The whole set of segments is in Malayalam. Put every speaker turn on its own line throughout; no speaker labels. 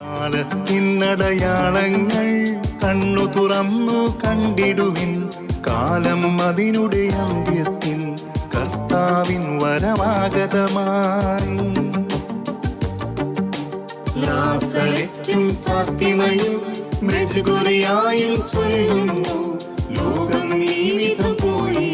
കാലത്തിനടയാളങ്ങൾ കണ്ണു തുറന്നു കണ്ടിടുവിൻ കാലം അതിനുടെ അന്ത്യത്തിൽ കർത്താവിൻ വരമാഗതമായി ലാസലറ്റും ലോകം ഈ വിധം പോയിടി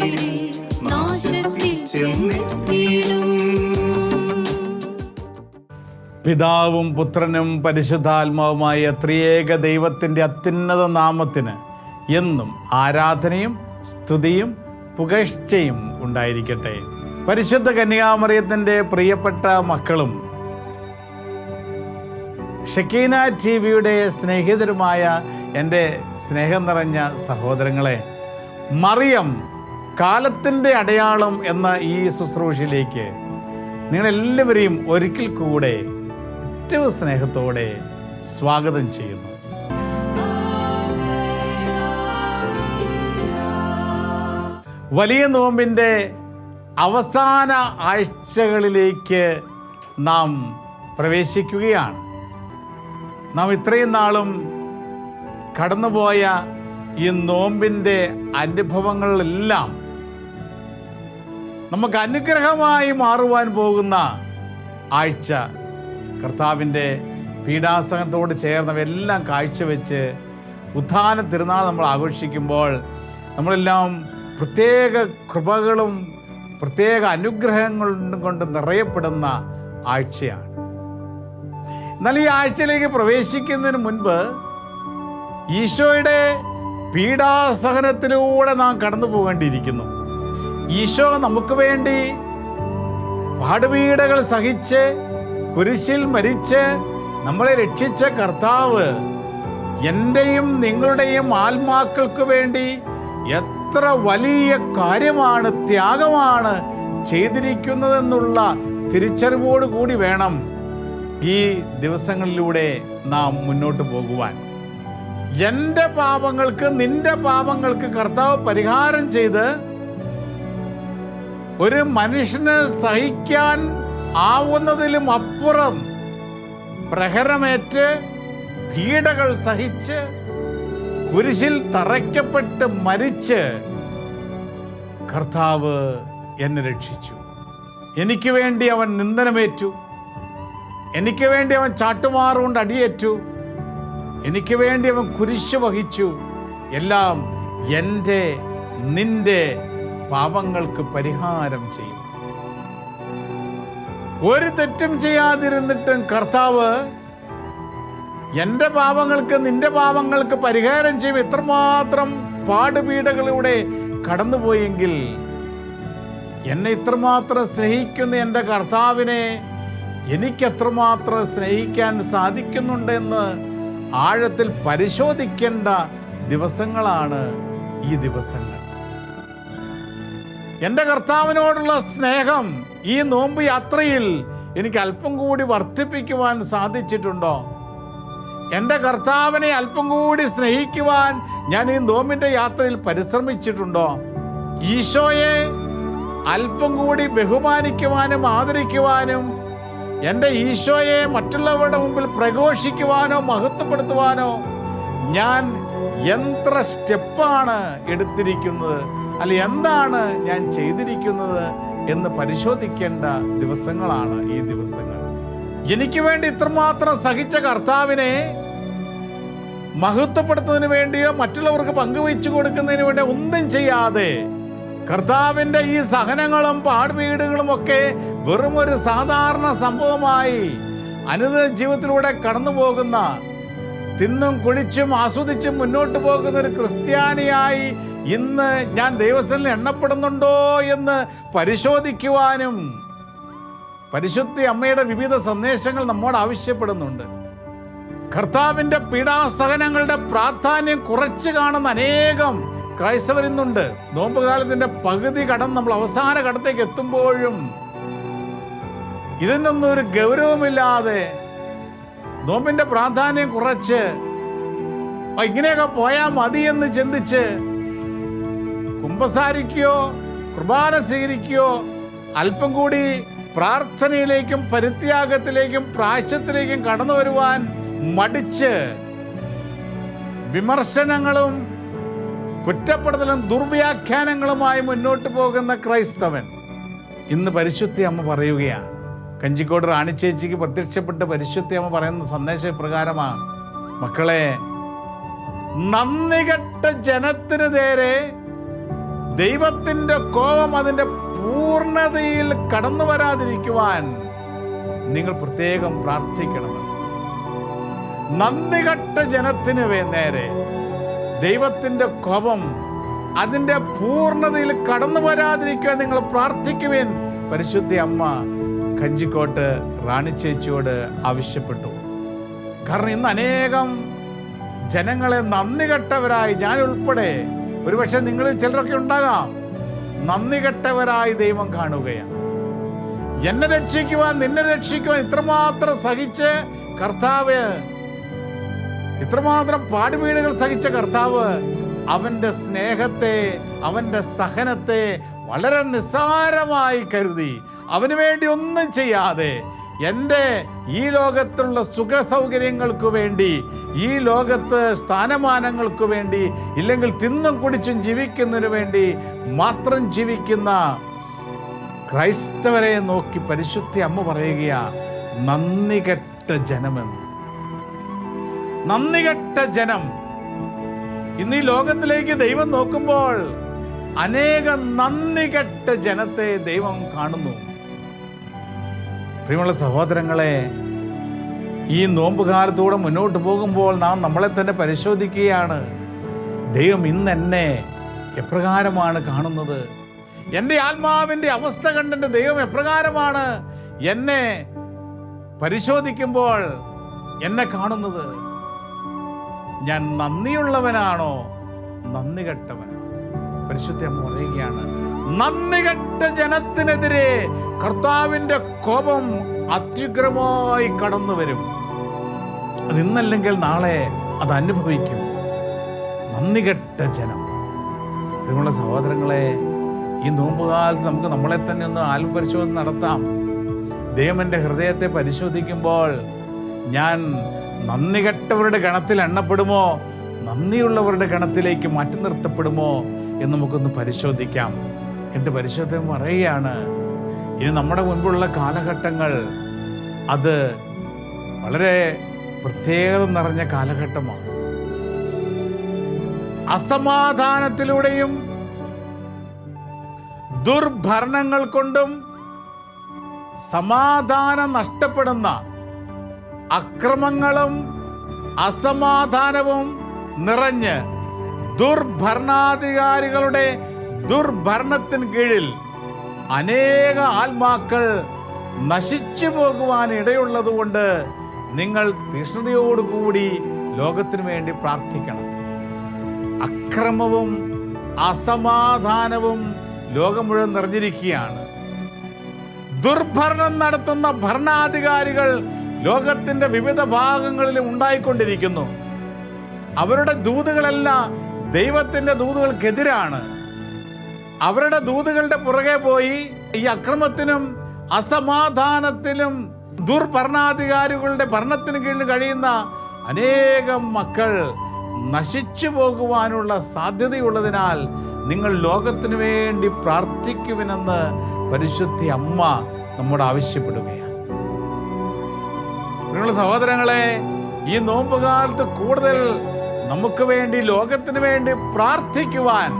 പിതാവും പുത്രനും പരിശുദ്ധാത്മാവുമായ ത്രിയേക ദൈവത്തിന്റെ അത്യുന്നത നാമത്തിന് എന്നും ആരാധനയും സ്തുതിയും പുകഴ്ചയും ഉണ്ടായിരിക്കട്ടെ. പരിശുദ്ധ കന്യാമറിയത്തിന്റെ പ്രിയപ്പെട്ട മക്കളും ഷക്കീന ടി വിയുടെ സ്നേഹിതരുമായ എന്റെ സ്നേഹം നിറഞ്ഞ സഹോദരങ്ങളെ മറിയം കാലത്തിന്റെ അടയാളം എന്ന ഈ ശുശ്രൂഷയിലേക്ക് നിങ്ങളെല്ലാവരെയും ഒരിക്കൽ കൂടെ ഏറ്റവും സ്നേഹത്തോടെ സ്വാഗതം ചെയ്യുന്നു. വലിയ നോമ്പിന്റെ അവസാന ആഴ്ചകളിലേക്ക് നാം പ്രവേശിക്കുകയാണ്. നാം ഇത്രയും നാളും കടന്നുപോയ ഈ നോമ്പിന്റെ അനുഭവങ്ങളെല്ലാം നമുക്ക് അനുഗ്രഹമായി മാറുവാൻ പോകുന്ന ആഴ്ച കർത്താവിന്റെ പീഡാസനത്തോട് ചേർന്നവയെല്ലാം കാഴ്ചവെച്ച് ഉത്ഥാന തിരുനാൾ നമ്മൾ ആഘോഷിക്കുമ്പോൾ നമ്മളെല്ലാം പ്രത്യേക കൃപകളും പ്രത്യേക അനുഗ്രഹങ്ങളും കൊണ്ട് നിറയപ്പെടുന്ന ആഴ്ചയാണ്. എന്നാൽ ഈ ആഴ്ചയിലേക്ക് പ്രവേശിക്കുന്നതിന് മുൻപ് ഈശോയുടെ പീഡാസഹനത്തിലൂടെ നാം കടന്നു പോകേണ്ടിയിരിക്കുന്നു. ഈശോ നമുക്ക് വേണ്ടി പാടുപീഡകൾ സഹിച്ച് കുരിശിൽ മരിച്ച് നമ്മളെ രക്ഷിച്ച കർത്താവ് എന്റെയും നിങ്ങളുടെയും ആത്മാക്കൾക്ക് വേണ്ടി എത്ര വലിയ കാര്യമാണ് ത്യാഗമാണ് ചെയ്തിരിക്കുന്നതെന്നുള്ള തിരിച്ചറിവോട് കൂടി വേണം ഈ ദിവസങ്ങളിലൂടെ നാം മുന്നോട്ട് പോകുവാൻ. എന്റെ പാപങ്ങൾക്ക് നിന്റെ പാപങ്ങൾക്ക് കർത്താവ് പരിഹാരം ചെയ്ത് ഒരു മനുഷ്യന് സഹിക്കാൻ ആവുന്നതിലും അപ്പുറം പ്രഹരമേറ്റ് പീഡകൾ സഹിച്ച് കുരിശിൽ തറയ്ക്കപ്പെട്ട് മരിച്ച് കർത്താവ് എന്നെ രക്ഷിച്ചു. എനിക്ക് വേണ്ടി അവൻ നിന്ദനമേറ്റു. എനിക്ക് വേണ്ടി അവൻ ചാട്ടുമാറുകൊണ്ട് അടിയേറ്റു. എനിക്ക് വേണ്ടി അവൻ കുരിശ് വഹിച്ചു. എല്ലാം എന്റെ നിന്റെ പാപങ്ങൾക്ക് പരിഹാരം ചെയ്യും. ഒരു തെറ്റും ചെയ്യാതിരുന്നിട്ടും കർത്താവ് എന്റെ പാപങ്ങൾക്ക് നിന്റെ പാപങ്ങൾക്ക് പരിഹാരം ചെയ്യും. ഇത്രമാത്രം പാടുപീടകളിലൂടെ കടന്നുപോയെങ്കിൽ എന്നെ ഇത്രമാത്രം സ്നേഹിക്കുന്ന എന്റെ കർത്താവിനെ എനിക്ക് എത്രമാത്രം സ്നേഹിക്കാൻ സാധിക്കുന്നുണ്ടെന്ന് ആഴത്തിൽ പരിശോധിക്കേണ്ട ദിവസങ്ങളാണ് ഈ ദിവസങ്ങൾ. എന്റെ കർത്താവിനോടുള്ള സ്നേഹം ഈ നോമ്പ് യാത്രയിൽ എനിക്ക് അല്പം കൂടി വർദ്ധിപ്പിക്കുവാൻ സാധിച്ചിട്ടുണ്ടോ? എന്റെ കർത്താവിനെ അല്പം കൂടി സ്നേഹിക്കുവാൻ ഞാൻ ഈ നോമ്പിന്റെ യാത്രയിൽ പരിശ്രമിച്ചിട്ടുണ്ടോ? ഈശോയെ അല്പം കൂടി ബഹുമാനിക്കുവാനും ആദരിക്കുവാനും എന്റെ ഈശോയെ മറ്റുള്ളവരുടെ മുമ്പിൽ പ്രഘോഷിക്കുവാനോ മഹത്വപ്പെടുത്തുവാനോ ഞാൻ എത്ര സ്റ്റെപ്പാണ് എടുത്തിരിക്കുന്നത്. അല്ല എന്താണ് ഞാൻ ചെയ്തിരിക്കുന്നത്? എന്ന് പരിശോധിക്കേണ്ട ദിവസങ്ങളാണ് ഈ ദിവസങ്ങൾ. എനിക്ക് വേണ്ടി ഇത്രമാത്രം സഹിച്ച കർത്താവിനെ മഹത്വപ്പെടുത്തുന്നതിന് വേണ്ടിയോ മറ്റുള്ളവർക്ക് പങ്കുവച്ചു കൊടുക്കുന്നതിന് വേണ്ടി ഒന്നും ചെയ്യാതെ കർത്താവിന്റെ ഈ സഹനങ്ങളും പാടുവീടുകളും ഒക്കെ വെറും ഒരു സാധാരണ സംഭവമായി അനുദിന ജീവിതത്തിലൂടെ കടന്നു പോകുന്ന തിന്നും കുളിച്ചും ആസ്വദിച്ചും മുന്നോട്ട് പോകുന്ന ഒരു ക്രിസ്ത്യാനിയായി ഇന്ന് ഞാൻ ദൈവസ്ഥനിൽ എണ്ണപ്പെടുന്നുണ്ടോ എന്ന് പരിശോധിക്കുവാനും പരിശുദ്ധി അമ്മയുടെ വിവിധ സന്ദേശങ്ങൾ നമ്മോട് ആവശ്യപ്പെടുന്നുണ്ട്. കർത്താവിന്റെ പീഡാസഹനങ്ങളുടെ പ്രാധാന്യം കുറച്ച് കാണുന്ന അനേകം ക്രൈസ്തവരിന്നുണ്ട് നോമ്പുകാലത്തിന്റെ പകുതി കടം നമ്മൾ അവസാന കടത്തേക്ക് എത്തുമ്പോഴും ഇതിനൊന്നും ഒരു ഗൗരവമില്ലാതെ നോമ്പിന്റെ പ്രാധാന്യം കുറച്ച് "ആ, ഇങ്ങനെയൊക്കെ പോയാൽ മതി എന്ന് ചിന്തിച്ച് കുമ്പസാരിക്കുകയോ കുർബാന സ്വീകരിക്കുകയോ അല്പം കൂടി പ്രാർത്ഥനയിലേക്കും പരിത്യാഗത്തിലേക്കും പ്രാശ്യത്തിലേക്കും കടന്നു വരുവാൻ മടിച്ച് വിമർശനങ്ങളും കുറ്റപ്പെടുത്തലും ദുർവ്യാഖ്യാനങ്ങളുമായി മുന്നോട്ട് പോകുന്ന ക്രൈസ്തവൻ ഇന്ന് പരിശുദ്ധി അമ്മ പറയുകയാണ്. കഞ്ചിക്കോട് റാണിച്ചേച്ചിക്ക് പ്രത്യക്ഷപ്പെട്ട് പരിശുദ്ധി അമ്മ പറയുന്ന സന്ദേശ പ്രകാരമാണ്. മക്കളെ നന്ദികെട്ട ജനത്തിന് നേരെ ദൈവത്തിന്റെ കോപം അതിന്റെ പൂർണതയിൽ കടന്നു വരാതിരിക്കുവാൻ നിങ്ങൾ പ്രത്യേകം പ്രാർത്ഥിക്കണം നന്ദികെട്ട ജനത്തിന് നേരെ. ദൈവത്തിന്റെ കോപം അതിന്റെ പൂർണതയിൽ കടന്നു വരാതിരിക്കാൻ നിങ്ങൾ പ്രാർത്ഥിക്കുവേൻ. പരിശുദ്ധി അമ്മ കഞ്ചിക്കോട്ട് റാണിച്ചേച്ചിയോട് ആവശ്യപ്പെട്ടു. കാരണം ഇന്ന് അനേകം ജനങ്ങളെ നന്ദി കെട്ടവരായി ഞാൻ ഉൾപ്പെടെ ഒരുപക്ഷെ നിങ്ങളിൽ ചിലരൊക്കെ ഉണ്ടാകാം. നന്ദി കെട്ടവരായി ദൈവം കാണുകയാണ്. എന്നെ രക്ഷിക്കുവാൻ നിന്നെ രക്ഷിക്കുവാൻ ഇത്രമാത്രം സഹിച്ച് കർത്താവ് ഇത്രമാത്രം പാടുവീടുകൾ സഹിച്ച കർത്താവ് അവന്റെ സ്നേഹത്തെ അവന്റെ സഹനത്തെ വളരെ നിസ്സാരമായി കരുതി. അവന് വേണ്ടി ഒന്നും ചെയ്യാതെ എന്റെ ഈ ലോകത്തുള്ള സുഖ സൗകര്യങ്ങൾക്ക് വേണ്ടി ഈ ലോകത്ത് സ്ഥാനമാനങ്ങൾക്ക് വേണ്ടി ഇല്ലെങ്കിൽ തിന്നും കുടിച്ചും ജീവിക്കുന്നതിന് വേണ്ടി മാത്രം ജീവിക്കുന്ന ക്രൈസ്തവരെ നോക്കി പരിശുദ്ധി അമ്മ പറയുകയാ നന്ദി കെട്ട ജനമെന്ന്. നന്ദി കെട്ട ജനം. ഇന്ന് ഈ ലോകത്തിലേക്ക് ദൈവം നോക്കുമ്പോൾ അനേകം നന്ദി കെട്ട ജനത്തെ ദൈവം കാണുന്നു. പ്രിയമുള്ള സഹോദരങ്ങളെ ഈ നോമ്പുകാലത്തൂടെ മുന്നോട്ട് പോകുമ്പോൾ നാം നമ്മളെ തന്നെ പരിശോധിക്കുകയാണ്. ദൈവം ഇന്ന് എന്നെ എപ്രകാരമാണ് കാണുന്നത്? എന്റെ ആത്മാവിന്റെ അവസ്ഥ കണ്ടെന്റെ ദൈവം എപ്രകാരമാണ് എന്നെ പരിശോധിക്കുമ്പോൾ എന്നെ കാണുന്നത്? ഞാൻ നന്ദിയുള്ളവനാണോ? നന്ദി കെട്ടവൻ പരിശുദ്ധ പറയുകയാണ് നന്ദി കെട്ട ജനത്തിനെതിരെ കർത്താവിന്റെ കോപം അത്യുഗ്രമായി കടന്നു വരും അത് ഇന്നല്ലെങ്കിൽ നാളെ അത് അനുഭവിക്കും. നന്ദി കെട്ട ജനം. പ്രിയമുള്ള സഹോദരങ്ങളെ ഈ നോമ്പുകാലത്ത് നമുക്ക് നമ്മളെ തന്നെ ഒന്ന് ആത്മപരിശോധന നടത്താം. ദൈവം ഹൃദയത്തെ പരിശോധിക്കുമ്പോൾ ഞാൻ നന്ദി കെട്ടവരുടെ ഗണത്തിൽ എണ്ണപ്പെടുമോ? നന്ദിയുള്ളവരുടെ ഗണത്തിലേക്ക് മാറ്റി നിർത്തപ്പെടുമോ എന്ന് നമുക്കൊന്ന് പരിശോധിക്കാം. എന്റെ പരിശോധന പറയുകയാണ് ഇനി നമ്മുടെ മുൻപുള്ള കാലഘട്ടങ്ങൾ അത് വളരെ പ്രത്യേകത നിറഞ്ഞ കാലഘട്ടമാണ്. അസമാധാനത്തിലൂടെയും ദുർഭരണങ്ങൾ കൊണ്ടും സമാധാനം നഷ്ടപ്പെടുന്ന അക്രമങ്ങളും അസമാധാനവും നിറഞ്ഞ് ദുർഭരണാധികാരികളുടെ ദുർഭരണത്തിന് കീഴിൽ അനേക ആത്മാക്കൾ നശിച്ചു പോകുവാൻ ഇടയുള്ളതുകൊണ്ട് നിങ്ങൾ തീഷ്ണതയോടുകൂടി ലോകത്തിനു വേണ്ടി പ്രാർത്ഥിക്കണം. അക്രമവും അസമാധാനവും ലോകം മുഴുവൻ നിറഞ്ഞിരിക്കുകയാണ്. ദുർഭരണം നടത്തുന്ന ഭരണാധികാരികൾ ലോകത്തിന്റെ വിവിധ ഭാഗങ്ങളിലും ഉണ്ടായിക്കൊണ്ടിരിക്കുന്നു. അവരുടെ ദൂതുകളെല്ലാം ദൈവത്തിന്റെ ദൂതുകൾക്കെതിരാണ്. അവരുടെ ദൂതുകളുടെ പുറകെ പോയി ഈ അക്രമത്തിനും അസമാധാനത്തിലും ദുർഭരണാധികാരികളുടെ ഭരണത്തിന് കീഴിൽ കഴിയുന്ന അനേകം മക്കൾ നശിച്ചു പോകുവാനുള്ള സാധ്യതയുള്ളതിനാൽ നിങ്ങൾ ലോകത്തിനു വേണ്ടി പ്രാർത്ഥിക്കുവിനെന്ന് പരിശുദ്ധി അമ്മ നമ്മോട് ആവശ്യപ്പെടുകയാണ്. നിങ്ങളുടെ സഹോദരങ്ങളെ ഈ നോമ്പുകാലത്ത് കൂടുതൽ നമുക്ക് വേണ്ടി ലോകത്തിന് വേണ്ടി പ്രാർത്ഥിക്കുവാൻ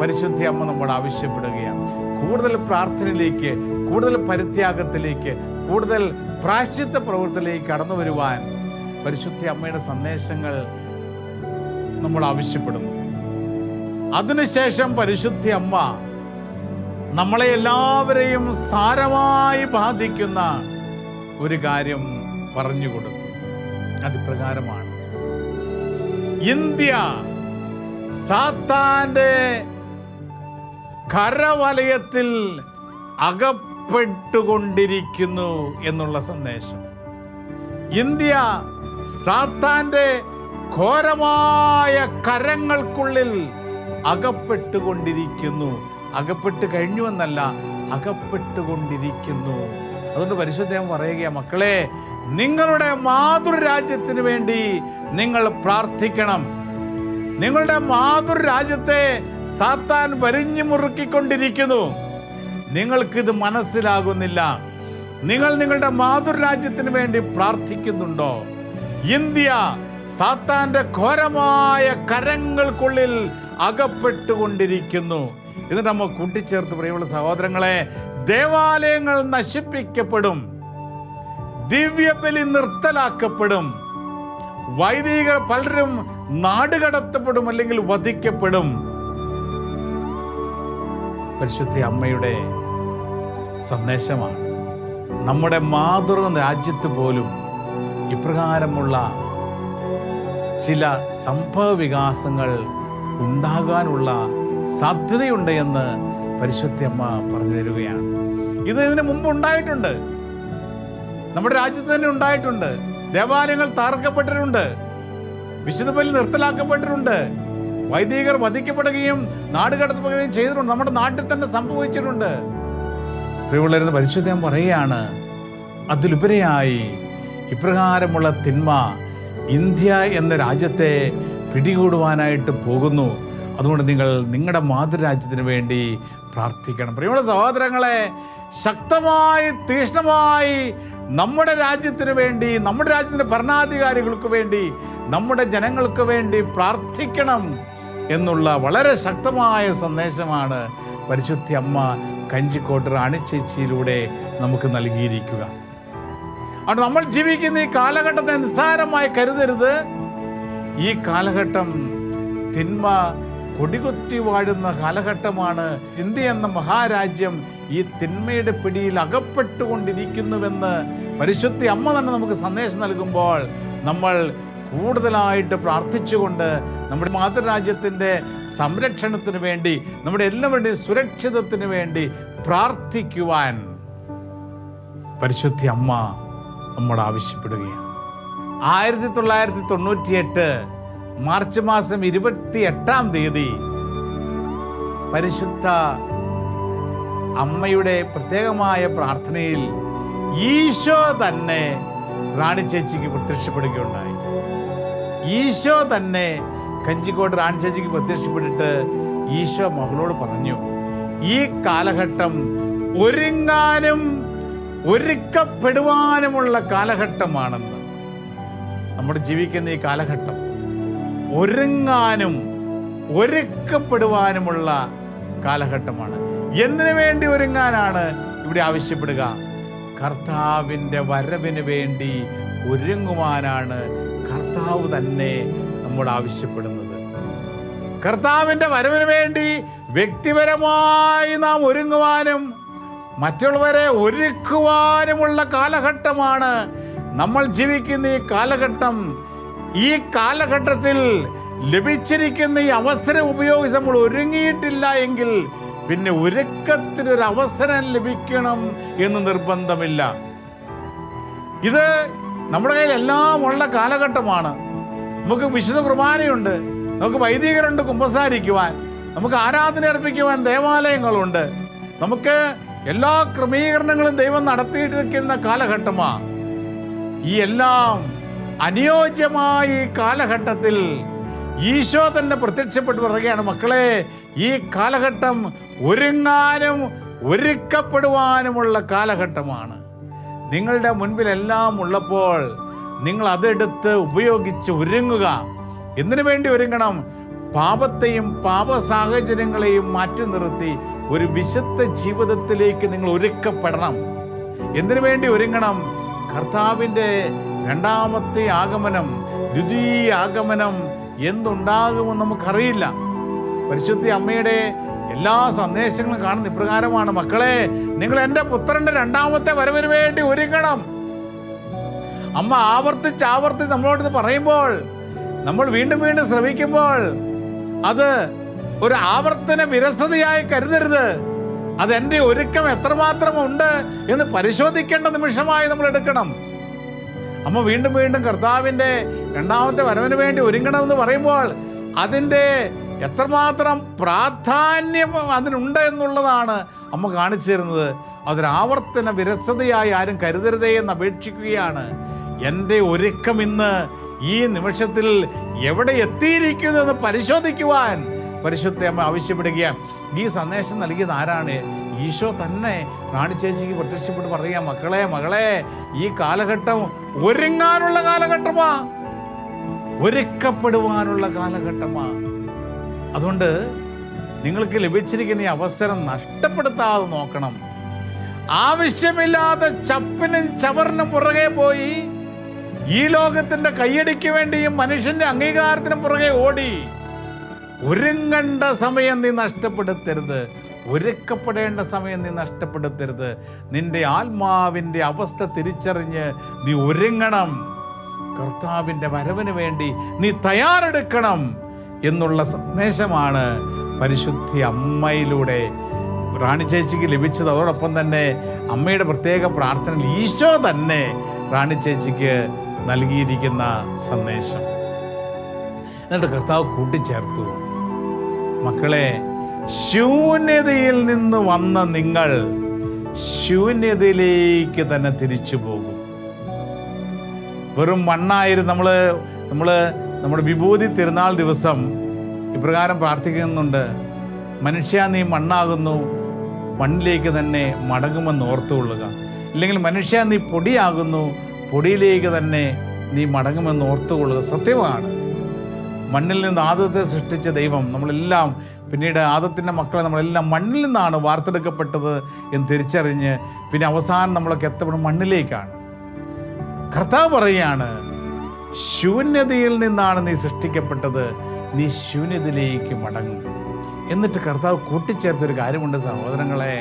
പരിശുദ്ധി അമ്മ നമ്മോട് ആവശ്യപ്പെടുകയാണ്. കൂടുതൽ പ്രാർത്ഥനയിലേക്ക് കൂടുതൽ പരിത്യാഗത്തിലേക്ക് കൂടുതൽ പ്രാശ്ചിത്ത പ്രവൃത്തിയിലേക്ക് കടന്നു വരുവാൻ പരിശുദ്ധി അമ്മയുടെ സന്ദേശങ്ങൾ നമ്മൾ ആവശ്യപ്പെടുന്നു. അതിനുശേഷം പരിശുദ്ധി അമ്മ നമ്മളെ എല്ലാവരെയും സാരമായി ബാധിക്കുന്ന ഒരു കാര്യം പറഞ്ഞു കൊടുത്തു. അതിപ്രകാരമാണ്. ഇന്ത്യ സാത്താന്റെ കരവലയത്തിൽ അകപ്പെട്ടുകൊണ്ടിരിക്കുന്നു എന്നുള്ള സന്ദേശം. ഇന്ത്യ സാത്താന്റെ ഘോരമായ കരങ്ങൾക്കുള്ളിൽ അകപ്പെട്ടുകൊണ്ടിരിക്കുന്നു. അകപ്പെട്ട് കഴിഞ്ഞു എന്നല്ല അകപ്പെട്ടുകൊണ്ടിരിക്കുന്നു. അതുകൊണ്ട് പരിശുദ്ധം പറയുക മക്കളെ നിങ്ങളുടെ മാതൃരാജ്യത്തിന് വേണ്ടി നിങ്ങൾ പ്രാർത്ഥിക്കണം. നിങ്ങളുടെ മാതൃരാജ്യത്തെ സാത്താൻ വരിഞ്ഞു മുറുക്കിക്കൊണ്ടിരിക്കുന്നു. നിങ്ങൾക്കിത് മനസ്സിലാകുന്നില്ല. നിങ്ങൾ നിങ്ങളുടെ മാതൃരാജ്യത്തിന് വേണ്ടി പ്രാർത്ഥിക്കുന്നുണ്ടോ? ഇന്ത്യ സാത്താന്റെ ഘോരമായ കരങ്ങൾക്കുള്ളിൽ അകപ്പെട്ടുകൊണ്ടിരിക്കുന്നു. എന്നിട്ട് നമ്മൾ കൂട്ടിച്ചേർത്ത് പ്രിയമുള്ള സഹോദരങ്ങളെ ദേവാലയങ്ങൾ നശിപ്പിക്കപ്പെടും. ദിവ്യബലി നിർത്തലാക്കപ്പെടും. വൈദികർ പലരും നാടുകടത്തപ്പെടും അല്ലെങ്കിൽ വധിക്കപ്പെടും. പരിശുദ്ധ അമ്മയുടെ സന്ദേശമാണ്. നമ്മുടെ മാതൃ രാജ്യത്ത് പോലും ഇപ്രകാരമുള്ള ചില സംഭവ വികാസങ്ങൾ ഉണ്ടാകാനുള്ള സാധ്യതയുണ്ട് എന്ന് പരിശുദ്ധ അമ്മ പറഞ്ഞു തരികയാണ്. ഇത് ഇതിന് മുമ്പ് ഉണ്ടായിട്ടുണ്ട്. നമ്മുടെ രാജ്യത്ത് തന്നെ ഉണ്ടായിട്ടുണ്ട്. ദേവാലയങ്ങൾ തകർക്കപ്പെട്ടിട്ടുണ്ട്. വിശുദ്ധ ബലി നിർത്തലാക്കപ്പെട്ടിട്ടുണ്ട്. വൈദികർ വധിക്കപ്പെടുകയും നാട് കടത്തപ്പെടുകയും ചെയ്തിട്ടുണ്ട്. നമ്മുടെ നാട്ടിൽ തന്നെ സംഭവിച്ചിട്ടുണ്ട്. പ്രിയമുള്ളവരുന്ന പരിശുദ്ധം പറയുകയാണ്. അതിലുപരിയായി ഇപ്രകാരമുള്ള തിന്മ ഇന്ത്യ എന്ന രാജ്യത്തെ പിടികൂടുവാനായിട്ട് പോകുന്നു. അതുകൊണ്ട് നിങ്ങൾ നിങ്ങളുടെ മാതൃരാജ്യത്തിന് വേണ്ടി പ്രാർത്ഥിക്കണം. പ്രിയമുള്ള സഹോദരങ്ങളെ ശക്തമായി തീഷ്ണമായി നമ്മുടെ രാജ്യത്തിന് വേണ്ടി നമ്മുടെ രാജ്യത്തിന്റെ ഭരണാധികാരികൾക്ക് വേണ്ടി നമ്മുടെ ജനങ്ങൾക്ക് വേണ്ടി പ്രാർത്ഥിക്കണം എന്നുള്ള വളരെ ശക്തമായ സന്ദേശമാണ് പരിശുദ്ധി അമ്മ കഞ്ചിക്കോട്ട് അണിച്ചേച്ചിയിലൂടെ നമുക്ക് നൽകിയിരിക്കുക. അത് നമ്മൾ ജീവിക്കുന്ന ഈ കാലഘട്ടത്തെ നിസ്സാരമായി കരുതരുത്. ഈ കാലഘട്ടം തിന്മ കൊടികുത്തി വാഴുന്ന കാലഘട്ടമാണ് ഇന്ത്യ എന്ന മഹാരാജ്യം ഈ തിന്മയുടെ പിടിയിൽ അകപ്പെട്ടുകൊണ്ടിരിക്കുന്നുവെന്ന് പരിശുദ്ധി അമ്മ തന്നെ നമുക്ക് സന്ദേശം നൽകുമ്പോൾ നമ്മൾ കൂടുതലായിട്ട് പ്രാർത്ഥിച്ചുകൊണ്ട് നമ്മുടെ മാതൃരാജ്യത്തിന്റെ സംരക്ഷണത്തിന് വേണ്ടി നമ്മുടെ എല്ലാവരുടെയും സുരക്ഷിതത്തിന് വേണ്ടി പ്രാർത്ഥിക്കുവാൻ പരിശുദ്ധി അമ്മ നമ്മോട് ആവശ്യപ്പെടുകയാണ്. ആയിരത്തി തൊള്ളായിരത്തി തൊണ്ണൂറ്റിയെട്ട് മാർച്ച് മാസം ഇരുപത്തി എട്ടാം തീയതി പരിശുദ്ധ അമ്മയുടെ പ്രത്യേകമായ പ്രാർത്ഥനയിൽ ഈശോ തന്നെ റാണി ചേച്ചിക്ക് പ്രത്യക്ഷപ്പെടുകയുണ്ടായി. ഈശോ തന്നെ കഞ്ചിക്കോട് റാണി ചേച്ചിക്ക് പ്രത്യക്ഷപ്പെട്ടിട്ട് ഈശോ മകളോട് പറഞ്ഞു ഈ കാലഘട്ടം ഒരുങ്ങാനും ഒരുക്കപ്പെടുവാനുമുള്ള കാലഘട്ടമാണെന്ന്. നമ്മൾ ജീവിക്കുന്ന ഈ കാലഘട്ടം ഒരുങ്ങാനും ഒരുക്കപ്പെടുവാനുമുള്ള കാലഘട്ടമാണ്. എന്തിനു വേണ്ടി ഒരുങ്ങാനാണ് ഇവിടെ ആവശ്യപ്പെടുക? കർത്താവിന്റെ വരവിന് വേണ്ടി ഒരുങ്ങുവാനാണ് കർത്താവ് തന്നെ നമ്മോട് ആവശ്യപ്പെടുന്നത്. കർത്താവിന്റെ വരവിന് വേണ്ടി വ്യക്തിപരമായി നാം ഒരുങ്ങുവാനും മറ്റുള്ളവരെ ഒരുക്കുവാനുമുള്ള കാലഘട്ടമാണ് നമ്മൾ ജീവിക്കുന്ന ഈ കാലഘട്ടം. ഈ കാലഘട്ടത്തിൽ ലഭിച്ചിരിക്കുന്ന ഈ അവസരം ഉപയോഗിച്ച് നമ്മൾ ഒരുങ്ങിയിട്ടില്ല എങ്കിൽ പിന്നെ ഒരുക്കത്തിനൊരു അവസരം ലഭിക്കണം എന്ന് നിർബന്ധമില്ല. ഇത് നമ്മുടെ കയ്യിൽ എല്ലാം ഉള്ള കാലഘട്ടമാണ്. നമുക്ക് വിശുദ്ധ കുർബാനയുണ്ട്. നമുക്ക് വൈദികരുണ്ട് കുമ്പസാരിക്കുവാൻ. നമുക്ക് ആരാധന അർപ്പിക്കുവാൻ ദേവാലയങ്ങളുണ്ട്. നമുക്ക് എല്ലാ ക്രമീകരണങ്ങളും ദൈവം നടത്തിയിട്ടിരിക്കുന്ന കാലഘട്ടമാണ് ഈ എല്ലാം അനുയോജ്യമായ ഈ കാലഘട്ടത്തിൽ ഈശോ തന്നെ പ്രത്യക്ഷപ്പെട്ട് പറയുകയാണ് മക്കളെ ഈ കാലഘട്ടം ഒരുങ്ങാനും ഒരുക്കപ്പെടുവാനുമുള്ള കാലഘട്ടമാണ്. നിങ്ങളുടെ മുൻപിലെല്ലാം ഉള്ളപ്പോൾ നിങ്ങൾ അതെടുത്ത് ഉപയോഗിച്ച് ഒരുങ്ങുക. എന്തിനു വേണ്ടി ഒരുങ്ങണം? പാപത്തെയും പാപ സാഹചര്യങ്ങളെയും മാറ്റി നിർത്തി ഒരു വിശുദ്ധ ജീവിതത്തിലേക്ക് നിങ്ങൾ ഒരുക്കപ്പെടണം. എന്തിനു വേണ്ടി ഒരുങ്ങണം? കർത്താവിന്റെ രണ്ടാമത്തെ ആഗമനം ദ്വിതീയ ആഗമനം എന്തുണ്ടാകുമെന്ന് നമുക്കറിയില്ല. പരിശുദ്ധി അമ്മയുടെ എല്ലാ സന്ദേശങ്ങളും കാണുന്ന ഇപ്രകാരമാണ്. മക്കളെ നിങ്ങൾ എന്റെ പുത്രന്റെ രണ്ടാമത്തെ വരവിന് വേണ്ടി ഒരുങ്ങണം. അമ്മ ആവർത്തിച്ച് ആവർത്തിച്ച് നമ്മളോട് പറയുമ്പോൾ നമ്മൾ വീണ്ടും വീണ്ടും ശ്രമിക്കുമ്പോൾ അത് ഒരു ആവർത്തന വിരസതയായി കരുതരുത്. അതെന്റെ ഒരുക്കം എത്രമാത്രം ഉണ്ട് എന്ന് പരിശോധിക്കേണ്ട നിമിഷമായി നമ്മൾ എടുക്കണം. അമ്മ വീണ്ടും വീണ്ടും കർത്താവിന്റെ രണ്ടാമത്തെ വരവിന് വേണ്ടി ഒരുങ്ങണമെന്ന് പറയുമ്പോൾ അതിന്റെ എത്രമാത്രം പ്രാധാന്യം അതിനുണ്ട് എന്നുള്ളതാണ് അമ്മ കാണിച്ചു തരുന്നത്. അതൊരാവർത്തന വിരസതയായി ആരും കരുതരുതേ എന്ന് അപേക്ഷിക്കുകയാണ്. എന്റെ ഒരുക്കം ഇന്ന് ഈ നിമിഷത്തിൽ എവിടെ എത്തിയിരിക്കുന്നു എന്ന് പരിശോധിക്കുവാൻ പരിശുദ്ധ അമ്മ ആവശ്യപ്പെടുകയാണ്. ഈ സന്ദേശം നൽകിയത് ആരാണ്? ഈശോ തന്നെ റാണി ചേച്ചിക്ക് പ്രത്യക്ഷപ്പെട്ട് പറയുക മക്കളെ മകളെ ഈ കാലഘട്ടം ഒരുങ്ങാനുള്ള കാലഘട്ടമാ. ഒരുക്കപ്പെടുവാനുള്ള കാലഘട്ടമാ. അതുകൊണ്ട് നിങ്ങൾക്ക് ലഭിച്ചിരിക്കുന്ന ഈ അവസരം നഷ്ടപ്പെടുത്താതെ നോക്കണം. ആവശ്യമില്ലാതെ ചപ്പിനും ചവറിനും പുറകെ പോയി ഈ ലോകത്തിന്റെ കൈയടിക്ക് വേണ്ടിയും മനുഷ്യന്റെ അംഗീകാരത്തിനും പുറകെ ഓടി. ഒരുങ്ങണ്ട സമയം നീ നഷ്ടപ്പെടുത്തരുത്. ഒരുക്കപ്പെടേണ്ട സമയം നീ നഷ്ടപ്പെടുത്തരുത്. നിന്റെ ആത്മാവിന്റെ അവസ്ഥ തിരിച്ചറിഞ്ഞ് നീ ഒരുങ്ങണം. കർത്താവിന്റെ വരവിന് വേണ്ടി നീ തയ്യാറെടുക്കണം എന്നുള്ള സന്ദേശമാണ് പരിശുദ്ധി അമ്മയിലൂടെ. റാണി ചേച്ചിക്ക് ലഭിച്ചത്. അതോടൊപ്പം തന്നെ അമ്മയുടെ പ്രത്യേക പ്രാർത്ഥനയിൽ ഈശോ തന്നെ റാണി ചേച്ചിക്ക് നൽകിയിരിക്കുന്ന സന്ദേശം. എന്നിട്ട് കർത്താവ് കൂട്ടിച്ചേർത്തു. മക്കളെ ശൂന്യതയിൽ നിന്ന് വന്ന നിങ്ങൾ ശൂന്യതയിലേക്ക് തന്നെ തിരിച്ചു പോകും. വെറും മണ്ണായിരുന്നു നമ്മൾ നമ്മൾ നമ്മുടെ വിഭൂതി തിരുനാൾ ദിവസം ഇപ്രകാരം പ്രാർത്ഥിക്കുന്നുണ്ട്. മനുഷ്യ നീ മണ്ണാകുന്നു. മണ്ണിലേക്ക് തന്നെ മടങ്ങുമെന്ന് ഓർത്തുകൊള്ളുക. ഇല്ലെങ്കിൽ മനുഷ്യ നീ പൊടിയാകുന്നു. പൊടിയിലേക്ക് തന്നെ നീ മടങ്ങുമെന്ന് ഓർത്തുകൊള്ളുക. സത്യമാണ്. മണ്ണിൽ നിന്ന് ആദ്യത്തെ സൃഷ്ടിച്ച ദൈവം നമ്മളെല്ലാം പിന്നീട് ആദത്തിന്റെ മക്കളെ നമ്മളെല്ലാം മണ്ണിൽ നിന്നാണ് വാർത്തെടുക്കപ്പെട്ടത് എന്ന് തിരിച്ചറിഞ്ഞ് പിന്നെ അവസാനം നമ്മളൊക്കെ എത്തപ്പെടും മണ്ണിലേക്കാണ്. കർത്താവ് പറയുകയാണ് ശൂന്യതയിൽ നിന്നാണ് നീ സൃഷ്ടിക്കപ്പെട്ടത് നീ ശൂന്യതയിലേക്ക് മടങ്ങും. എന്നിട്ട് കർത്താവ് കൂട്ടിച്ചേർത്തൊരു കാര്യമുണ്ട് സഹോദരങ്ങളെ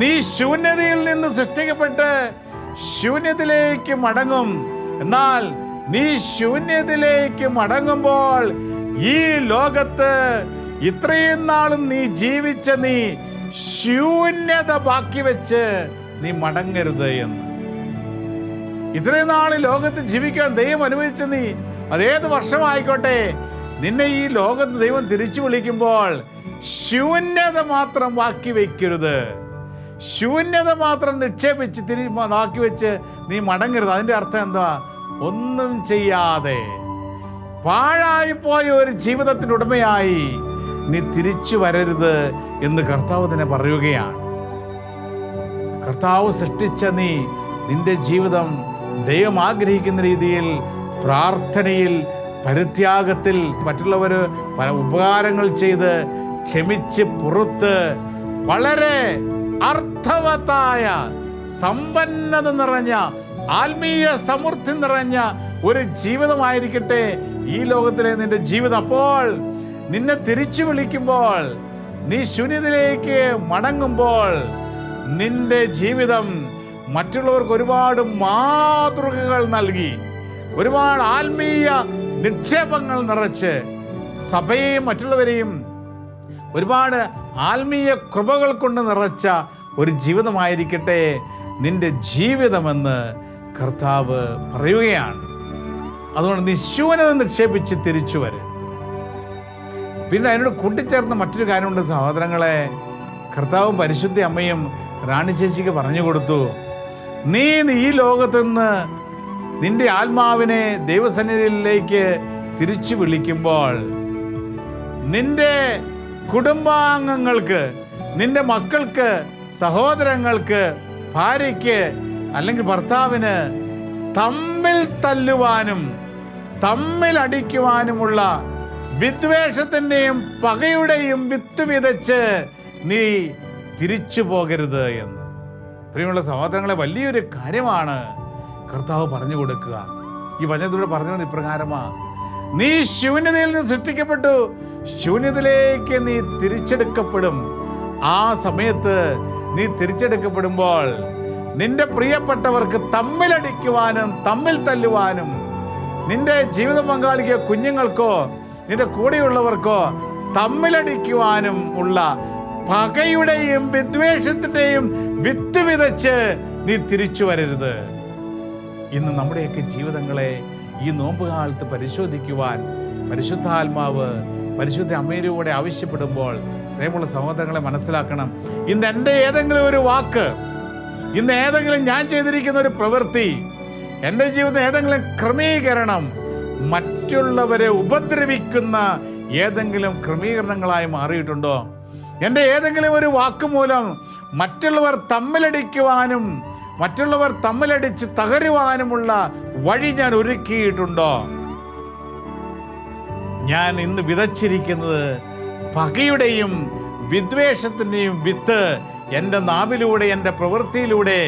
നീ ശൂന്യതയിൽ നിന്ന് സൃഷ്ടിക്കപ്പെട്ട് ശൂന്യത്തിലേക്ക് മടങ്ങും. എന്നാൽ നീ ശൂന്യത്തിലേക്ക് മടങ്ങുമ്പോൾ ഈ ലോകത്ത് ഇത്രയും നാളും നീ ജീവിച്ച നീ ശൂന്യത ബാക്കി വെച്ച് നീ മടങ്ങരുത് എന്ന്. ഇത്രയും നാൾ ലോകത്ത് ജീവിക്കാൻ ദൈവം അനുവദിച്ച നീ അതേത് വർഷമായിക്കോട്ടെ നിന്നെ ഈ ലോകത്ത് ദൈവം തിരിച്ചു വിളിക്കുമ്പോൾ ശൂന്യത മാത്രം ബാക്കി വയ്ക്കരുത് ശൂന്യത മാത്രം നിക്ഷേപിച്ച് തിരി ബാക്കി വെച്ച് നീ മടങ്ങരുത്. അതിന്റെ അർത്ഥം എന്താ? ഒന്നും ചെയ്യാതെ പാഴായിപ്പോയ പോയ ഒരു ജീവിതത്തിന്റെ ഉടമയായി നീ തിരിച്ചു വരരുത് എന്ന് കർത്താവ് തന്നെ പറയുകയാണ്. കർത്താവ് സൃഷ്ടിച്ച നീ നിന്റെ ജീവിതം ദൈവം ആഗ്രഹിക്കുന്ന രീതിയിൽ പ്രാർത്ഥനയിൽ പരിത്യാഗത്തിൽ മറ്റുള്ളവർ പല ഉപകാരങ്ങൾ ചെയ്ത് ക്ഷമിച്ച് പുറത്ത് വളരെ അർത്ഥവത്തായ സമ്പന്നത നിറഞ്ഞ ആത്മീയ സമൃദ്ധി നിറഞ്ഞ ഒരു ജീവിതമായിരിക്കട്ടെ ഈ ലോകത്തിലെ നിന്റെ ജീവിതം. അപ്പോൾ നിന്നെ തിരിച്ചു വിളിക്കുമ്പോൾ നീ ശൂന്യതയിലേക്ക് മടങ്ങുമ്പോൾ നിന്റെ ജീവിതം മറ്റുള്ളവർക്ക് ഒരുപാട് മാതൃകകൾ നൽകി ഒരുപാട് ആത്മീയ നിക്ഷേപങ്ങൾ നിറച്ച് സഭയെയും മറ്റുള്ളവരെയും ഒരുപാട് ആത്മീയ കൃപകൾ കൊണ്ട് നിറച്ച ഒരു ജീവിതമായിരിക്കട്ടെ നിന്റെ ജീവിതമെന്ന് കർത്താവ് പറയുകയാണ്. അതുകൊണ്ട് നിശൂനത നിക്ഷേപിച്ച് തിരിച്ചു വരും പിന്നെ അതിനോട് കൂട്ടിച്ചേർന്ന മറ്റൊരു കാര്യമുണ്ട് സഹോദരങ്ങളെ. കർത്താവും പരിശുദ്ധ അമ്മയും റാണി ചേച്ചിക്ക് പറഞ്ഞു കൊടുത്തു. നീ ഈ ലോകത്ത് നിന്ന് നിന്റെ ആത്മാവിനെ ദൈവസന്നിധിയിലേക്ക് തിരിച്ചു വിളിക്കുമ്പോൾ നിന്റെ കുടുംബാംഗങ്ങൾക്ക് നിന്റെ മക്കൾക്ക് സഹോദരങ്ങൾക്ക് ഭാര്യയ്ക്ക് അല്ലെങ്കിൽ ഭർത്താവിന് തമ്മിൽ തല്ലുവാനും തമ്മിൽ അടിക്കുവാനുമുള്ള വിദ്വേഷത്തിന്റെയും പകയുടെയും വിത്ത് വിതച്ച് നീ തിരിച്ചു പോകരുത് എന്ന്. പ്രിയമുള്ള സഹോദരങ്ങളെ വലിയൊരു കാര്യമാണ് കർത്താവ് പറഞ്ഞു കൊടുക്കുക. ഈ വചനത്തിലൂടെ പറഞ്ഞത് ഇപ്രകാരമാ നീ ശൂന്യതയിൽ നിന്ന് സൃഷ്ടിക്കപ്പെട്ടു. ശൂന്യതയിലേക്ക് നീ തിരിച്ചെടുക്കപ്പെടും. ആ സമയത്ത് നീ തിരിച്ചെടുക്കപ്പെടുമ്പോൾ നിന്റെ പ്രിയപ്പെട്ടവർക്ക് തമ്മിലടിക്കുവാനും തമ്മിൽ തല്ലുവാനും നിന്റെ ജീവിത പങ്കാളിക്കോ കുഞ്ഞുങ്ങൾക്കോ നിന്റെ കൂടെയുള്ളവർക്കോ തമ്മിലടിക്കുവാനും ഉള്ള പകയുടെയും വിദ്വേഷത്തിന്റെയും വിത്ത് വിതച്ച് നീ തിരിച്ചു വരരുത്. ഇന്ന് നമ്മുടെയൊക്കെ ജീവിതങ്ങളെ ഈ നോമ്പ് കാലത്ത് പരിശോധിക്കുവാൻ പരിശുദ്ധാത്മാവ് പരിശുദ്ധ അമ്മയിലൂടെ ആവശ്യപ്പെടുമ്പോൾ സ്നേഹമുള്ള സഹോദരങ്ങളെ മനസ്സിലാക്കണം. ഇന്ന് എന്റെ ഏതെങ്കിലും ഒരു വാക്ക് ഇന്ന് ഏതെങ്കിലും ഞാൻ ചെയ്തിരിക്കുന്ന ഒരു പ്രവൃത്തി എന്റെ ജീവിതത്തിൽ ഏതെങ്കിലും ക്രമീകരണം മറ്റുള്ളവരെ ഉപദ്രവിക്കുന്ന ഏതെങ്കിലും ക്രമീകരണങ്ങളായി മാറിയിട്ടുണ്ടോ? എന്റെ ഏതെങ്കിലും ഒരു വാക്കുമൂലം മറ്റുള്ളവർ തമ്മിലടിക്കുവാനും മറ്റുള്ളവർ തമ്മിലടിച്ച് തകരുവാനുമുള്ള വഴി ഞാൻ ഒരുക്കിയിട്ടുണ്ടോ? ഞാൻ ഇന്ന് വിതച്ചിരിക്കുന്നത് പകയുടെയും വിദ്വേഷത്തിന്റെയും വിത്ത് എന്റെ നാവിലൂടെ എന്റെ പ്രവൃത്തിയിലൂടെ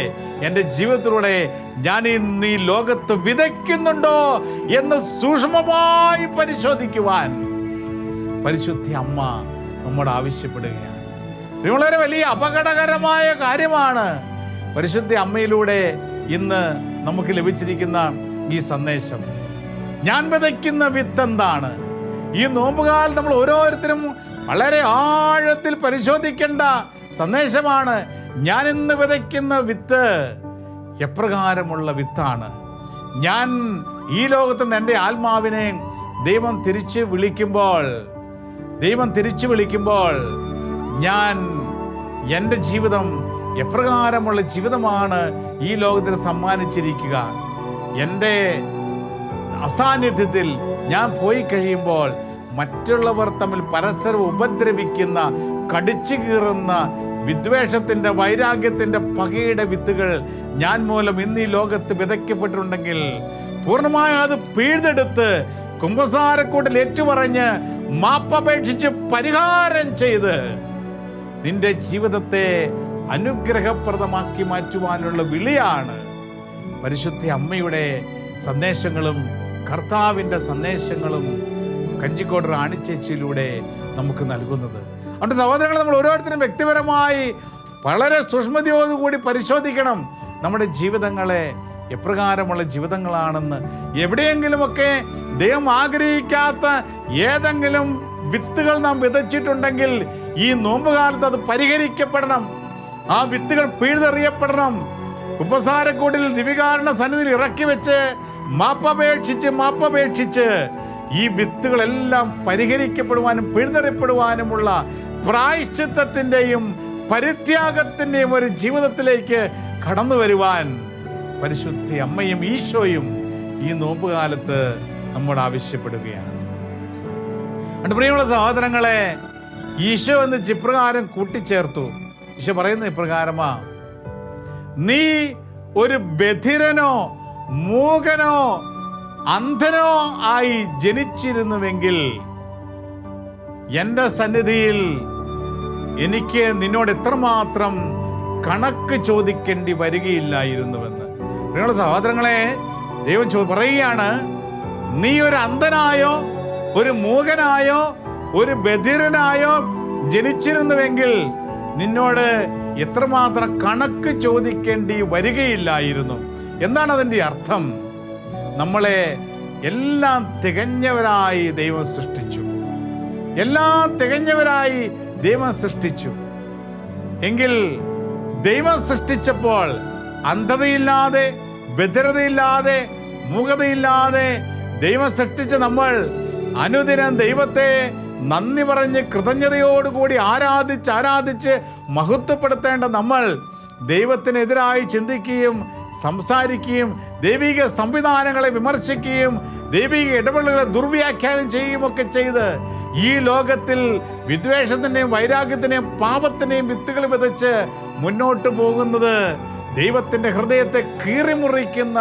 എന്റെ ജീവിതത്തിലൂടെ ഞാൻ ഇന്ന് ഈ ലോകത്ത് വിതയ്ക്കുന്നുണ്ടോ എന്ന് സൂക്ഷ്മമായി പരിശോധിക്കുവാൻ പരിശുദ്ധി അമ്മ നമ്മോട് ആവശ്യപ്പെടുകയാണ്. വളരെ വലിയ അപകടകരമായ കാര്യമാണ്. പരിശുദ്ധ അമ്മയിലൂടെ ഇന്ന് നമുക്ക് ലഭിച്ചിരിക്കുന്ന ഈ സന്ദേശം. ഞാൻ വിതയ്ക്കുന്ന വിത്ത് എന്താണ്? ഈ നോമ്പുകാൽ നമ്മൾ ഓരോരുത്തരും വളരെ ആഴത്തിൽ പരിശോധിക്കേണ്ട സന്ദേശമാണ്. ഞാൻ ഇന്ന് വിതയ്ക്കുന്ന വിത്ത് എപ്രകാരമുള്ള വിത്താണ്. ഞാൻ ഈ ലോകത്ത് നിന്ന് എന്റെ ആത്മാവിനെ ദൈവം തിരിച്ച് വിളിക്കുമ്പോൾ ദൈവം തിരിച്ചു വിളിക്കുമ്പോൾ ഞാൻ എന്റെ ജീവിതം എപ്രകാരമുള്ള ജീവിതമാണ് ഈ ലോകത്തിൽ സമ്മാനിച്ചിരിക്കുക. എന്റെ അസാന്നിധ്യത്തിൽ ഞാൻ പോയി കഴിയുമ്പോൾ മറ്റുള്ളവർ തമ്മിൽ പരസ്പരം ഉപദ്രവിക്കുന്ന കടിച്ചു കീറുന്ന വിദ്വേഷത്തിന്റെ വൈരാഗ്യത്തിന്റെ പകയുടെ വിത്തുകൾ ഞാൻ മൂലം ഇന്ന് ഈ ലോകത്ത് വിതയ്ക്കപ്പെട്ടിട്ടുണ്ടെങ്കിൽ പൂർണമായ അത് പിഴുതെടുത്ത് കുംഭസാരക്കൂട്ടിൽ ഏറ്റുപറഞ്ഞ് മാപ്പപേക്ഷിച്ച് പരിഹാരം ചെയ്ത് നിന്റെ ജീവിതത്തെ അനുഗ്രഹപ്രദമാക്കി മാറ്റുവാനുള്ള വിളിയാണ് പരിശുദ്ധ അമ്മയുടെ സന്ദേശങ്ങളും കർത്താവിന്റെ സന്ദേശങ്ങളും കഞ്ചിക്കോട് റാണിച്ചേച്ചിയിലൂടെ നമുക്ക് നൽകുന്നത്. അതുകൊണ്ട് സഹോദരങ്ങൾ നമ്മൾ ഓരോരുത്തരും വ്യക്തിപരമായി വളരെ സൂക്ഷ്മതയോടുകൂടി പരിശോധിക്കണം. നമ്മുടെ ജീവിതങ്ങളെ എപ്രകാരമുള്ള ജീവിതങ്ങളാണെന്ന്. എവിടെയെങ്കിലുമൊക്കെ ദൈവം ആഗ്രഹിക്കാത്ത ഏതെങ്കിലും വിത്തുകൾ നാം വിതച്ചിട്ടുണ്ടെങ്കിൽ ഈ നോമ്പുകാലത്ത് അത് പരിഹരിക്കപ്പെടണം. ആ വിത്തുകൾ പിഴുതെറിയപ്പെടണം. ഉപസാരക്കൂടിൽ ദിവികാരണ സന്നിധിയിൽ ഇറക്കി വെച്ച് മാപ്പപേക്ഷിച്ച് മാപ്പപേക്ഷിച്ച് ഈ വിത്തുകളെല്ലാം പരിഹരിക്കപ്പെടുവാനും പിഴുതെറിയപ്പെടുവാനുമുള്ള പ്രായശ്ചിത്തത്തിന്റെയും പരിത്യാഗത്തിന്റെയും ഒരു ജീവിതത്തിലേക്ക് കടന്നു വരുവാൻ പരിശുദ്ധ അമ്മയും ഈശോയും ഈ നോമ്പുകാലത്ത് നമ്മോട് ആവശ്യപ്പെടുകയാണ്. അതുകൊണ്ട് പ്രിയമുള്ള സഹോദരങ്ങളെ ഈശോ എന്ന് ചിപ്രകാരം കൂട്ടിച്ചേർത്തു. ഈശോ പറയുന്ന ഇപ്രകാരമാ നീ ഒരു ബധിരനോ മൂകനോ അന്ധനോ ആയി ജനിച്ചിരുന്നുവെങ്കിൽ എന്റെ സന്നിധിയിൽ എനിക്ക് നിന്നോട് എത്രമാത്രം കണക്ക് ചോദിക്കേണ്ടി വരികയില്ലായിരുന്നുവെന്ന്. പ്രിയമുള്ള സഹോദരങ്ങളെ ദൈവം ചോ പറയുകയാണ് നീ ഒരു അന്ധനായോ ഒരു മൂകനായോ ഒരു ബധിരനായോ ജനിച്ചിരുന്നുവെങ്കിൽ നിന്നോട് എത്രമാത്രം കണക്ക് ചോദിക്കേണ്ടി വരികയില്ലായിരുന്നു. എന്താണ് അതിന്റെ അർത്ഥം? നമ്മളെ എല്ലാം തികഞ്ഞവരായി ദൈവം സൃഷ്ടിച്ചു. എല്ലാം തികഞ്ഞവരായി ദൈവം സൃഷ്ടിച്ചു. എങ്കിൽ ദൈവം സൃഷ്ടിച്ചപ്പോൾ അന്ധതയില്ലാതെ ഭദ്രതയില്ലാതെ മൂകതയില്ലാതെ ദൈവം സൃഷ്ടിച്ച നമ്മൾ അനുദിനം ദൈവത്തെ നന്ദി പറഞ്ഞ് കൃതജ്ഞതയോടുകൂടി ആരാധിച്ച് ആരാധിച്ച് മഹത്വപ്പെടുത്തേണ്ട നമ്മൾ ദൈവത്തിനെതിരായി ചിന്തിക്കുകയും സംസാരിക്കുകയും ദൈവിക സംവിധാനങ്ങളെ വിമർശിക്കുകയും ദൈവിക ഇടപെടലുകളെ ദുർവ്യാഖ്യാനം ചെയ്യുകയും ഒക്കെ ചെയ്ത് ഈ ലോകത്തിൽ വിദ്വേഷത്തിന്റെയും വൈരാഗ്യത്തിന്റെയും പാപത്തിന്റെയും വിത്തുകൾ വിതച്ച് മുന്നോട്ട് പോകുന്നത് ദൈവത്തിന്റെ ഹൃദയത്തെ കീറിമുറിക്കുന്ന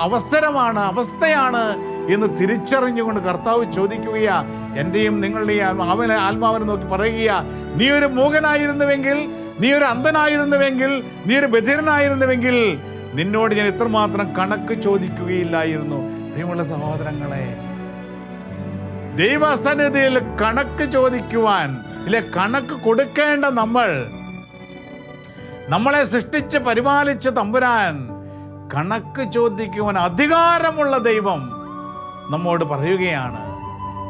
അവസരമാണ് അവസ്ഥയാണ് എന്ന് തിരിച്ചറിഞ്ഞുകൊണ്ട് കർത്താവ് ചോദിക്കുകയാ എന്റെയും നിങ്ങളുടെയും ആത്മാവിനെ ആത്മാവിനെ നോക്കി പറയുകയാ നീ ഒരു മൂകനായിരുന്നുവെങ്കിൽ നീ ഒരു അന്ധനായിരുന്നുവെങ്കിൽ നീ ഒരു ബധിരനായിരുന്നുവെങ്കിൽ നിന്നോട് ഞാൻ ഇത്രമാത്രം കണക്ക് ചോദിക്കുകയില്ലായിരുന്നു. പ്രിയമുള്ള സഹോദരങ്ങളെ ദൈവസന്നിധിയിൽ കണക്ക് ചോദിക്കുവാൻ ഇല്ലെ കണക്ക് കൊടുക്കേണ്ട നമ്മൾ നമ്മളെ സൃഷ്ടിച്ച് പരിപാലിച്ച് തമ്പുരാൻ കണക്ക് ചോദിക്കുവാൻ അധികാരമുള്ള ദൈവം നമ്മോട് പറയുകയാണ്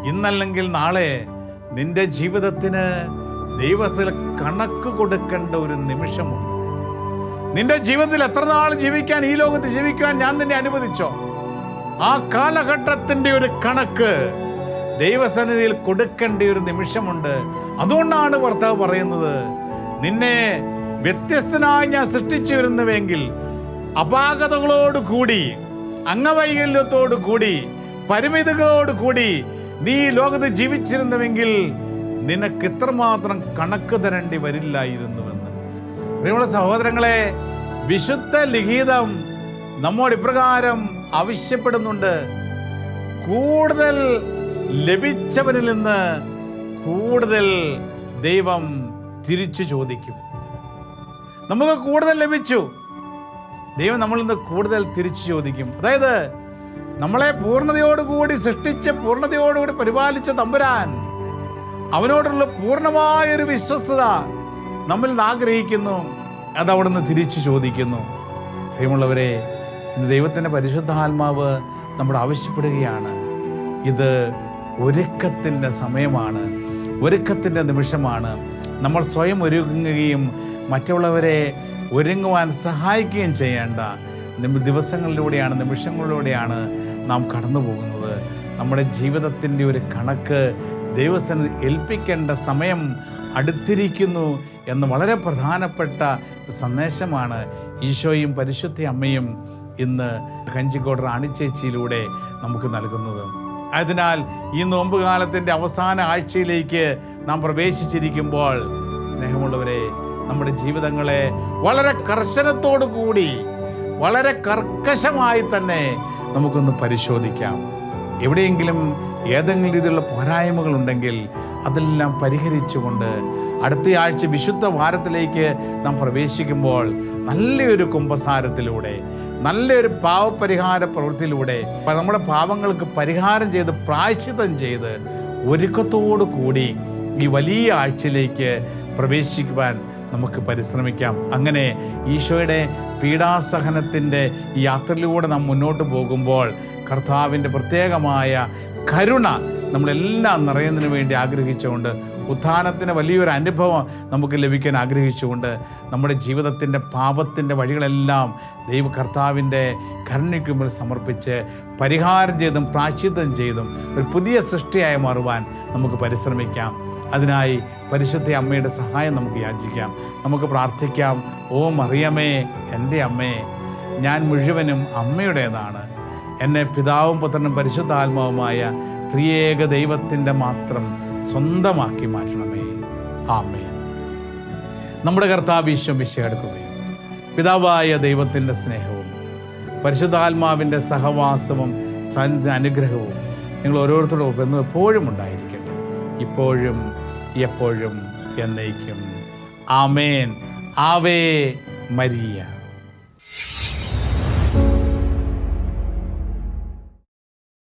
ഇന്നല്ലെങ്കിൽ നാളെ നിന്റെ ജീവിതത്തിന് ദൈവത്തിൽ കണക്ക് കൊടുക്കേണ്ട ഒരു നിമിഷമുണ്ട്. നിന്റെ ജീവിതത്തിൽ എത്ര നാൾ ജീവിക്കാൻ ഈ ലോകത്ത് ജീവിക്കാൻ ഞാൻ നിന്നെ അനുവദിച്ചോ? ആ കാലഘട്ടത്തിന്റെ ഒരു കണക്ക് ദൈവസന്നിധിയിൽ കൊടുക്കേണ്ട ഒരു നിമിഷമുണ്ട്. അതുകൊണ്ടാണ് ഭർത്താവ് പറയുന്നത് നിന്നെ വ്യത്യസ്തനായി ഞാൻ സൃഷ്ടിച്ചു വരുന്നുവെങ്കിൽ അപാകതകളോട് കൂടി അംഗവൈകല്യത്തോട് കൂടി പരിമിതികളോട് കൂടി നീ ലോകത്ത് ജീവിച്ചിരുന്നുവെങ്കിൽ നിനക്ക് ഇത്രമാത്രം കണക്ക് തരേണ്ടി വരില്ലായിരുന്നുവെന്ന്. പ്രിയമുള്ള സഹോദരങ്ങളെ വിശുദ്ധ ലിഖിതം നമ്മോട് ഇപ്രകാരം ആവശ്യപ്പെടുന്നുണ്ട്. കൂടുതൽ ലഭിച്ചവനിൽ നിന്ന് കൂടുതൽ ദൈവം തിരിച്ചു ചോദിക്കും. നമുക്ക് കൂടുതൽ ലഭിച്ചു. ദൈവം നമ്മളിൽ നിന്ന് കൂടുതൽ തിരിച്ചു ചോദിക്കും. അതായത് നമ്മളെ പൂർണതയോടുകൂടി സൃഷ്ടിച്ച് പൂർണതയോടുകൂടി പരിപാലിച്ച തമ്പുരാൻ അവനോടുള്ള പൂർണമായൊരു വിശ്വസ്തത നമ്മിൽ നിന്ന് ആഗ്രഹിക്കുന്നു. അത് നിന്ന് തിരിച്ചു ചോദിക്കുന്നു. പ്രിയമുള്ളവരെ ഇന്ന് ദൈവത്തിന്റെ പരിശുദ്ധാത്മാവ് നമ്മൾ ആവശ്യപ്പെടുകയാണ്. ഇത് ഒരുക്കത്തിന്റെ സമയമാണ്. ഒരുക്കത്തിന്റെ നിമിഷമാണ്. നമ്മൾ സ്വയം ഒരുങ്ങുകയും മറ്റുള്ളവരെ ഒരുങ്ങുവാൻ സഹായിക്കുകയും ചെയ്യേണ്ട ദിവസങ്ങളിലൂടെയാണ് നിമിഷങ്ങളിലൂടെയാണ് നാം കടന്നു പോകുന്നത് നമ്മുടെ ജീവിതത്തിന്റെ ഒരു കണക്ക് ദൈവസ്ഥന് ഏൽപ്പിക്കേണ്ട സമയം അടുത്തിരിക്കുന്നു എന്ന് വളരെ പ്രധാനപ്പെട്ട സന്ദേശമാണ് ഈശോയും പരിശുദ്ധ അമ്മയും ഇന്ന് കഞ്ചിക്കോട് റാണിച്ചേച്ചിയിലൂടെ നമുക്ക് നൽകുന്നത്. അതിനാൽ ഈ നോമ്പ് കാലത്തിന്റെ അവസാന ആഴ്ചയിലേക്ക് നാം പ്രവേശിച്ചിരിക്കുമ്പോൾ സ്നേഹമുള്ളവരെ നമ്മുടെ ജീവിതങ്ങളെ വളരെ കർശനത്തോടു കൂടി വളരെ കർക്കശമായി തന്നെ നമുക്കൊന്ന് പരിശോധിക്കാം. എവിടെയെങ്കിലും ഏതെങ്കിലും രീതിയിലുള്ള പോരായ്മകൾ ഉണ്ടെങ്കിൽ അതെല്ലാം പരിഹരിച്ചുകൊണ്ട് അടുത്ത ആഴ്ച വിശുദ്ധ വാരത്തിലേക്ക് നാം പ്രവേശിക്കുമ്പോൾ നല്ലൊരു കുംഭസാരത്തിലൂടെ നല്ലൊരു പാവപരിഹാര പ്രവൃത്തിയിലൂടെ നമ്മുടെ പാവങ്ങൾക്ക് പരിഹാരം ചെയ്ത് പ്രായശ്ചിത്തം ചെയ്ത് ഒരുക്കത്തോടു കൂടി ഈ വലിയ ആഴ്ചയിലേക്ക് പ്രവേശിക്കുവാൻ നമുക്ക് പരിശ്രമിക്കാം. അങ്ങനെ ഈശോയുടെ പീഡാസഹനത്തിന്റെ യാത്രയിലൂടെ നാം മുന്നോട്ട് പോകുമ്പോൾ കർത്താവിന്റെ പ്രത്യേകമായ കരുണ നമ്മളെല്ലാം നിറയുന്നതിന് വേണ്ടി ആഗ്രഹിച്ചുകൊണ്ട് ഉത്ഥാനത്തിന് വലിയൊരു അനുഭവം നമുക്ക് ലഭിക്കാൻ ആഗ്രഹിച്ചുകൊണ്ട് നമ്മുടെ ജീവിതത്തിന്റെ പാപത്തിന്റെ വഴികളെല്ലാം ദൈവ കർത്താവിന്റെ കരുണയ്ക്ക് മുമ്പിൽ സമർപ്പിച്ച് പരിഹാരം ചെയ്തും പ്രാശ്ചിത്തം ചെയ്തും ഒരു പുതിയ സൃഷ്ടിയായി മാറുവാൻ നമുക്ക് പരിശ്രമിക്കാം. അതിനായി പരിശുദ്ധ അമ്മയുടെ സഹായം നമുക്ക് യാചിക്കാം. നമുക്ക് പ്രാർത്ഥിക്കാം ഓ മറിയമേ എന്റെ അമ്മേ ഞാൻ മുഴുവനും അമ്മയുടേതാണ്. എന്നെ പിതാവും പുത്രനും പരിശുദ്ധാത്മാവുമായ ത്രിയേക ദൈവത്തിന്റെ മാത്രം സ്വന്തമാക്കി മാറ്റണമേ. ആമേൻ. നമ്മുടെ കർത്താവ് ഈശ്വം വിശയെടുക്കുകയും പിതാവായ ദൈവത്തിന്റെ സ്നേഹവും പരിശുദ്ധാത്മാവിന്റെ സഹവാസവും സന്നിധി അനുഗ്രഹവും നിങ്ങൾ ഓരോരുത്തരോടൊപ്പം എന്നും എപ്പോഴും ഉണ്ടായിരിക്കട്ടെ. ഇപ്പോഴും എപ്പോഴും എന്നേക്കും. ആമേൻ. ആവേ മരിയ.